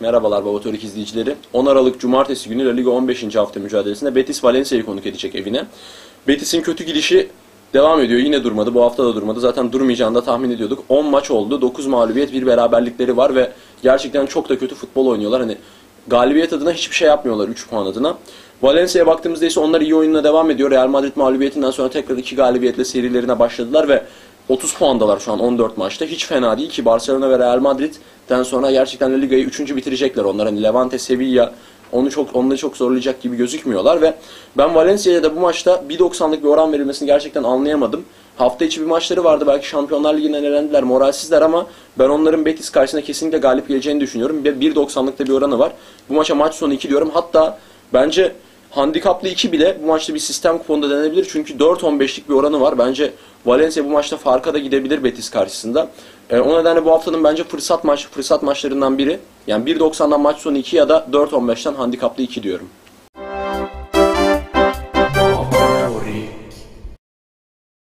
Merhabalar Baba Törik izleyicileri. 10 Aralık Cumartesi günü La Liga 15. hafta mücadelesinde Betis Valencia'yı konuk edecek evine. Betis'in kötü gidişi devam ediyor. Yine durmadı. Bu hafta da durmadı. Zaten durmayacağını da tahmin ediyorduk. 10 maç oldu. 9 mağlubiyet, bir beraberlikleri var ve gerçekten çok da kötü futbol oynuyorlar. Hani galibiyet adına hiçbir şey yapmıyorlar 3 puan adına. Valencia'ya baktığımızda ise onlar iyi oyununa devam ediyor. Real Madrid mağlubiyetinden sonra tekrar 2 galibiyetle serilerine başladılar ve 30 puandalar şu an 14 maçta. Hiç fena değil ki Barcelona ve Real Madrid'den sonra gerçekten La Liga'yı 3. bitirecekler onlar. Hani Levante, Sevilla onu çok onları çok zorlayacak gibi gözükmüyorlar ve ben Valencia'ya da bu maçta 1.90'lık bir oran verilmesini gerçekten anlayamadım. Hafta içi bir maçları vardı belki Şampiyonlar Ligi'nden elendiler moralsizler ama ben onların Betis karşısında kesinlikle galip geleceğini düşünüyorum. Ve 1.90'lıkta bir oranı var. Bu maça maç sonu 2 diyorum. Hatta bence handikaplı 2 bile bu maçta bir sistem kuponunda denenebilir. Çünkü 4.15'lik bir oranı var. Bence Valencia bu maçta farka da gidebilir Betis karşısında. E, o nedenle bu haftanın bence fırsat maç fırsat maçlarından biri. Yani 1.90'dan maç sonu 2 ya da 4.15'ten handikaplı 2 diyorum.